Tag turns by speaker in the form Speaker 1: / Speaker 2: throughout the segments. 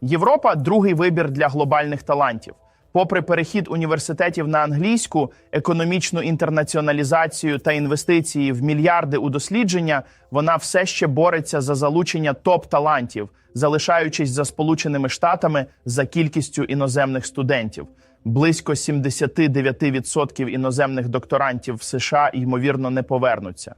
Speaker 1: Європа другий вибір для глобальних талантів. Попри перехід університетів на англійську, економічну інтернаціоналізацію та інвестиції в мільярди у дослідження, вона все ще бореться за залучення топ-талантів, залишаючись за Сполученими Штатами за кількістю іноземних студентів. Близько 79% іноземних докторантів в США ймовірно не повернуться.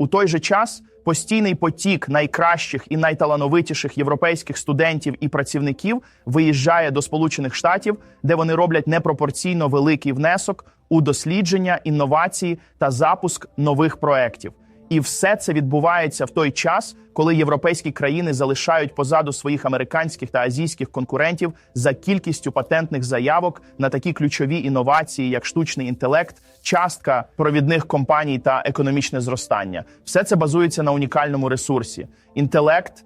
Speaker 1: У той же час постійний потік найкращих і найталановитіших європейських студентів і працівників виїжджає до Сполучених Штатів, де вони роблять непропорційно великий внесок у дослідження, інновації та запуск нових проєктів. І все це відбувається в той час, коли європейські країни залишають позаду своїх американських та азійських конкурентів за кількістю патентних заявок на такі ключові інновації, як штучний інтелект, частка провідних компаній та економічне зростання. Все це базується на унікальному ресурсі. Інтелект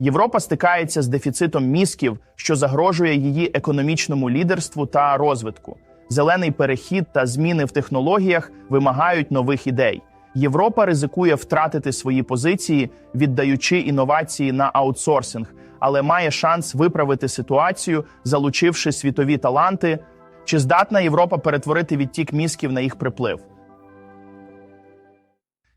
Speaker 1: Європа стикається з дефіцитом мізків, що загрожує її економічному лідерству та розвитку. Зелений перехід та зміни в технологіях вимагають нових ідей. Європа ризикує втратити свої позиції, віддаючи інновації на аутсорсинг, але має шанс виправити ситуацію, залучивши світові таланти. Чи здатна Європа перетворити відтік мізків на їх приплив?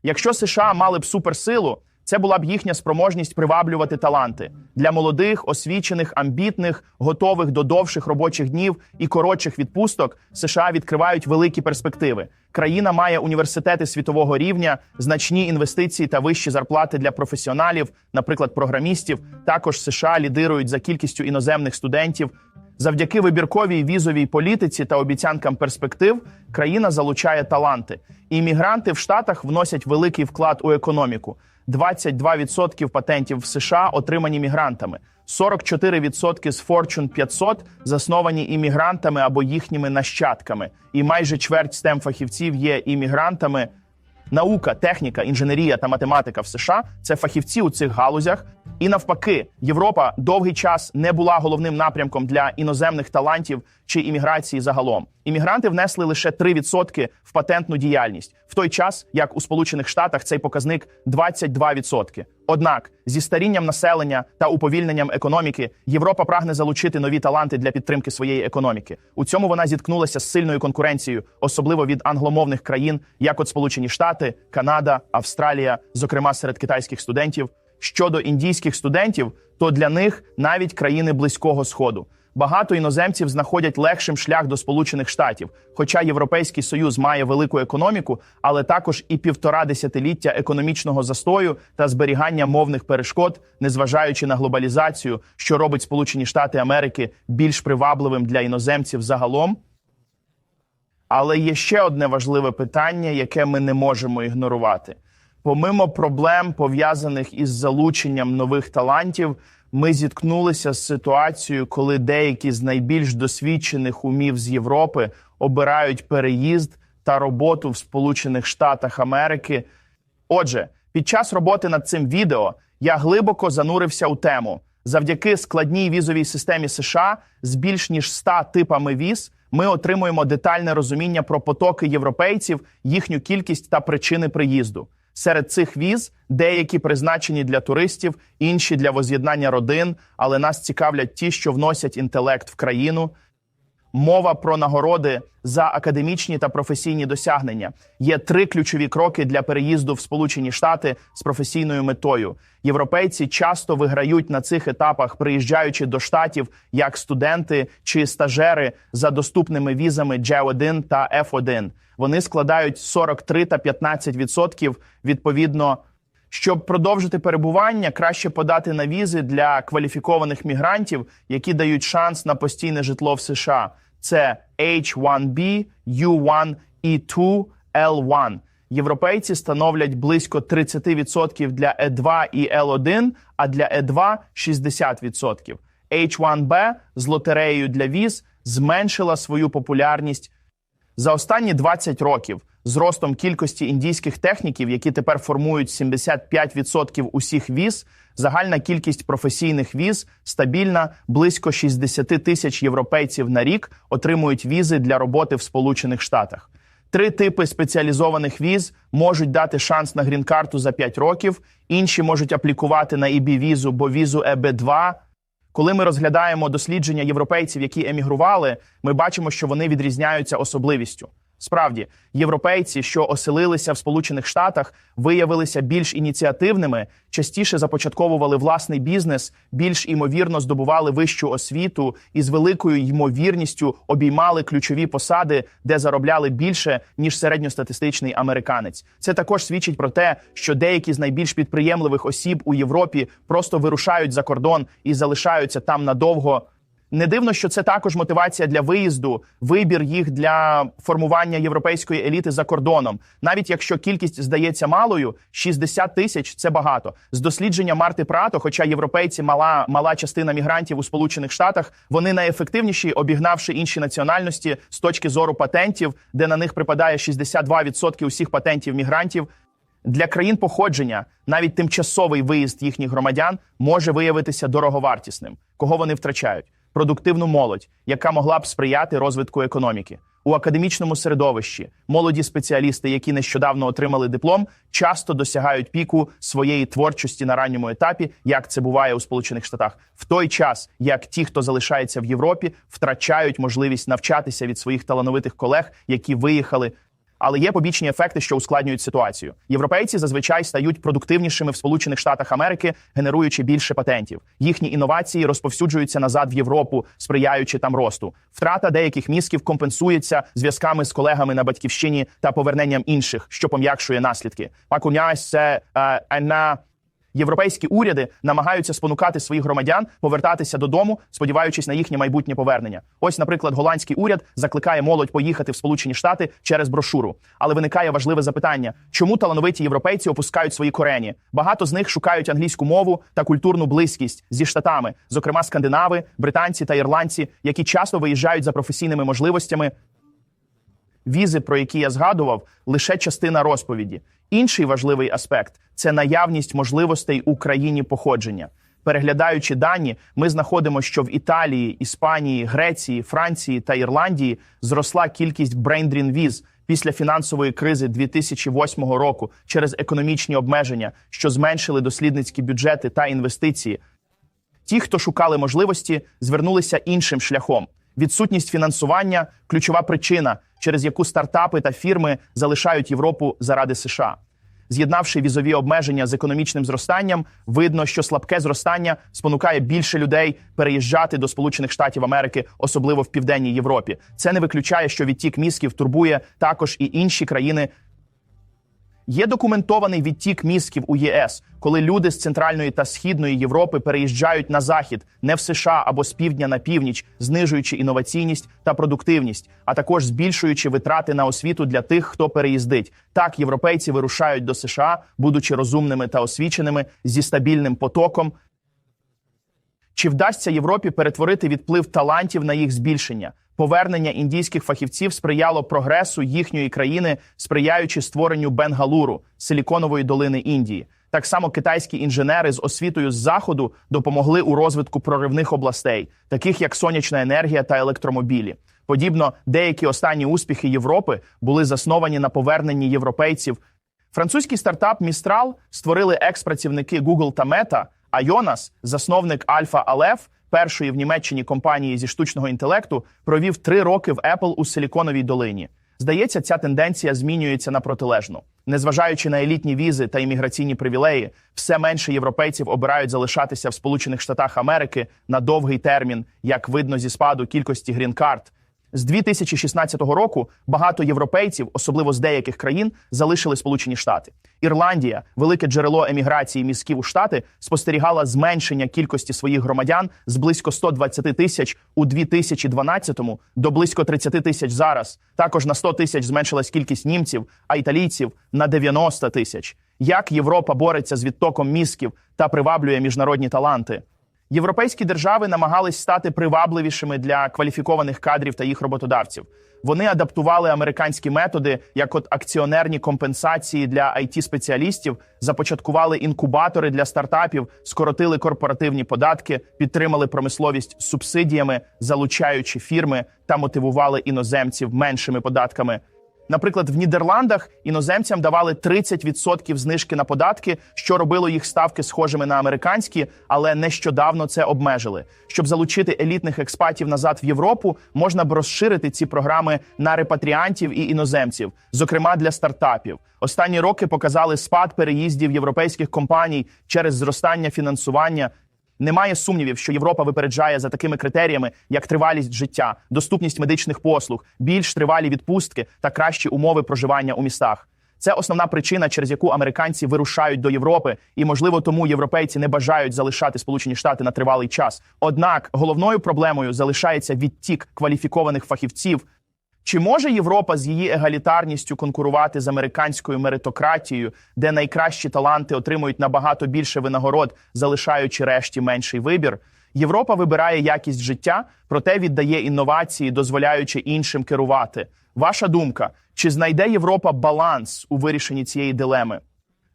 Speaker 1: Якщо США мали б суперсилу, це була б їхня спроможність приваблювати таланти для молодих, освічених, амбітних, готових до довших робочих днів і коротших відпусток. США відкривають великі перспективи. Країна має університети світового рівня, значні інвестиції та вищі зарплати для професіоналів, наприклад, програмістів. Також США лідирують за кількістю іноземних студентів. Завдяки вибірковій візовій політиці та обіцянкам перспектив країна залучає таланти. Іммігранти в Штатах вносять великий вклад у економіку. 22% патентів в США отримані мігрантами, 44% з Fortune 500 засновані іммігрантами або їхніми нащадками, і майже чверть stem фахівців є іммігрантами. Наука, техніка, інженерія та математика в США це фахівці у цих галузях. І навпаки, Європа довгий час не була головним напрямком для іноземних талантів чи імміграції загалом. Іммігранти внесли лише 3% в патентну діяльність, в той час як у Сполучених Штатах цей показник 22%. Однак зі старінням населення та уповільненням економіки Європа прагне залучити нові таланти для підтримки своєї економіки. У цьому вона зіткнулася з сильною конкуренцією, особливо від англомовних країн, як от Сполучені Штати, Канада, Австралія, зокрема серед китайських студентів. Щодо індійських студентів, то для них навіть країни близького сходу. Багато іноземців знаходять легшим шлях до Сполучених Штатів, хоча Європейський Союз має велику економіку, але також і півтора десятиліття економічного застою та зберігання мовних перешкод, незважаючи на глобалізацію, що робить Сполучені Штати Америки більш привабливим для іноземців загалом. Але є ще одне важливе питання, яке ми не можемо ігнорувати. Помимо проблем, пов'язаних із залученням нових талантів, ми зіткнулися з ситуацією, коли деякі з найбільш досвідчених умів з Європи обирають переїзд та роботу в Сполучених Штатах Америки. Отже, під час роботи над цим відео я глибоко занурився у тему. Завдяки складній візовій системі США з більш ніж 100 типами віз ми отримуємо детальне розуміння про потоки європейців, їхню кількість та причини приїзду. Серед цих віз деякі призначені для туристів, інші для воз'єднання родин, але нас цікавлять ті, що вносять інтелект в країну. Мова про нагороди за академічні та професійні досягнення є три ключові кроки для переїзду в Сполучені Штати з професійною метою. Європейці часто виграють на цих етапах, приїжджаючи до штатів як студенти чи стажери за доступними візами J1 та F1. Вони складають 43 та 15 відсотків відповідно. Щоб продовжити перебування, краще подати на візи для кваліфікованих мігрантів, які дають шанс на постійне житло в США. Це H1B, U1 E2, L1. Європейці становлять близько 30% для E2 і L1, а для E2 – 60%. H1B з лотереєю для віз зменшила свою популярність за останні 20 років з ростом кількості індійських техніків, які тепер формують 75% усіх віз, загальна кількість професійних віз стабільна. Близько 60 тисяч європейців на рік отримують візи для роботи в Сполучених Штатах. Три типи спеціалізованих віз можуть дати шанс на грін-карту за 5 років. Інші можуть аплікувати на ібі візу, бо візу ЕБ2 Коли ми розглядаємо дослідження європейців, які емігрували, ми бачимо, що вони відрізняються особливістю. Справді, європейці, що оселилися в Сполучених Штатах, виявилися більш ініціативними, частіше започатковували власний бізнес, більш імовірно здобували вищу освіту і з великою ймовірністю обіймали ключові посади, де заробляли більше ніж середньостатистичний американець. Це також свідчить про те, що деякі з найбільш підприємливих осіб у Європі просто вирушають за кордон і залишаються там надовго. Не дивно, що це також мотивація для виїзду, вибір їх для формування європейської еліти за кордоном. Навіть якщо кількість здається малою, 60 тисяч це багато. З дослідження Марти Прато, хоча європейці мала мала частина мігрантів у Сполучених Штатах, вони найефективніші, обігнавши інші національності з точки зору патентів, де на них припадає 62% усіх патентів мігрантів. Для країн походження навіть тимчасовий виїзд їхніх громадян може виявитися дороговартісним, кого вони втрачають продуктивну молодь, яка могла б сприяти розвитку економіки. У академічному середовищі молоді спеціалісти, які нещодавно отримали диплом, часто досягають піку своєї творчості на ранньому етапі, як це буває у Сполучених Штатах, в той час як ті, хто залишається в Європі, втрачають можливість навчатися від своїх талановитих колег, які виїхали але є побічні ефекти, що ускладнюють ситуацію. Європейці зазвичай стають продуктивнішими в Сполучених Штатах Америки, генеруючи більше патентів. Їхні інновації розповсюджуються назад в Європу, сприяючи там росту. Втрата деяких мізків компенсується зв'язками з колегами на батьківщині та поверненням інших, що пом'якшує наслідки. Пакунясь це е, Європейські уряди намагаються спонукати своїх громадян повертатися додому, сподіваючись на їхнє майбутнє повернення. Ось, наприклад, голландський уряд закликає молодь поїхати в Сполучені Штати через брошуру. Але виникає важливе запитання: чому талановиті європейці опускають свої корені? Багато з них шукають англійську мову та культурну близькість зі штатами, зокрема скандинави, британці та ірландці, які часто виїжджають за професійними можливостями. Візи, про які я згадував, лише частина розповіді. Інший важливий аспект це наявність можливостей у країні походження. Переглядаючи дані, ми знаходимо, що в Італії, Іспанії, Греції, Франції та Ірландії зросла кількість брейндрін віз після фінансової кризи 2008 року через економічні обмеження, що зменшили дослідницькі бюджети та інвестиції. Ті, хто шукали можливості, звернулися іншим шляхом. Відсутність фінансування ключова причина, через яку стартапи та фірми залишають Європу заради США. З'єднавши візові обмеження з економічним зростанням, видно, що слабке зростання спонукає більше людей переїжджати до Сполучених Штатів Америки, особливо в південній Європі. Це не виключає, що відтік мізків турбує також і інші країни Є документований відтік мізків у ЄС, коли люди з центральної та східної Європи переїжджають на захід, не в США або з півдня на північ, знижуючи інноваційність та продуктивність, а також збільшуючи витрати на освіту для тих, хто переїздить. Так європейці вирушають до США, будучи розумними та освіченими зі стабільним потоком. Чи вдасться Європі перетворити відплив талантів на їх збільшення? Повернення індійських фахівців сприяло прогресу їхньої країни, сприяючи створенню Бенгалуру силіконової долини Індії. Так само китайські інженери з освітою з заходу допомогли у розвитку проривних областей, таких як сонячна енергія та електромобілі. Подібно, деякі останні успіхи Європи були засновані на поверненні європейців. Французький стартап Містрал створили екс-працівники Google та Meta, а Йонас, засновник Альфа Алеф, першої в Німеччині компанії зі штучного інтелекту, провів три роки в Apple у Силіконовій долині. Здається, ця тенденція змінюється на протилежну. Незважаючи на елітні візи та імміграційні привілеї, все менше європейців обирають залишатися в Сполучених Штатах Америки на довгий термін, як видно зі спаду кількості грін-карт, з 2016 року багато європейців, особливо з деяких країн, залишили Сполучені Штати. Ірландія, велике джерело еміграції мізків у штати, спостерігала зменшення кількості своїх громадян з близько 120 тисяч у 2012-му до близько 30 тисяч зараз. Також на 100 тисяч зменшилась кількість німців, а італійців на 90 тисяч. Як Європа бореться з відтоком мізків та приваблює міжнародні таланти? Європейські держави намагались стати привабливішими для кваліфікованих кадрів та їх роботодавців. Вони адаптували американські методи, як от акціонерні компенсації для it спеціалістів, започаткували інкубатори для стартапів, скоротили корпоративні податки, підтримали промисловість субсидіями, залучаючи фірми та мотивували іноземців меншими податками. Наприклад, в Нідерландах іноземцям давали 30% знижки на податки, що робило їх ставки схожими на американські, але нещодавно це обмежили. Щоб залучити елітних експатів назад в Європу, можна б розширити ці програми на репатріантів і іноземців, зокрема для стартапів. Останні роки показали спад переїздів європейських компаній через зростання фінансування. Немає сумнівів, що Європа випереджає за такими критеріями, як тривалість життя, доступність медичних послуг, більш тривалі відпустки та кращі умови проживання у містах. Це основна причина, через яку американці вирушають до Європи, і можливо тому європейці не бажають залишати Сполучені Штати на тривалий час. Однак головною проблемою залишається відтік кваліфікованих фахівців. Чи може Європа з її егалітарністю конкурувати з американською меритократією, де найкращі таланти отримують набагато більше винагород, залишаючи решті менший вибір? Європа вибирає якість життя, проте віддає інновації, дозволяючи іншим керувати. Ваша думка, чи знайде Європа баланс у вирішенні цієї дилеми?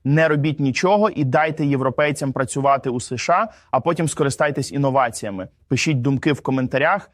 Speaker 1: Не робіть нічого і дайте європейцям працювати у США, а потім скористайтесь інноваціями. Пишіть думки в коментарях.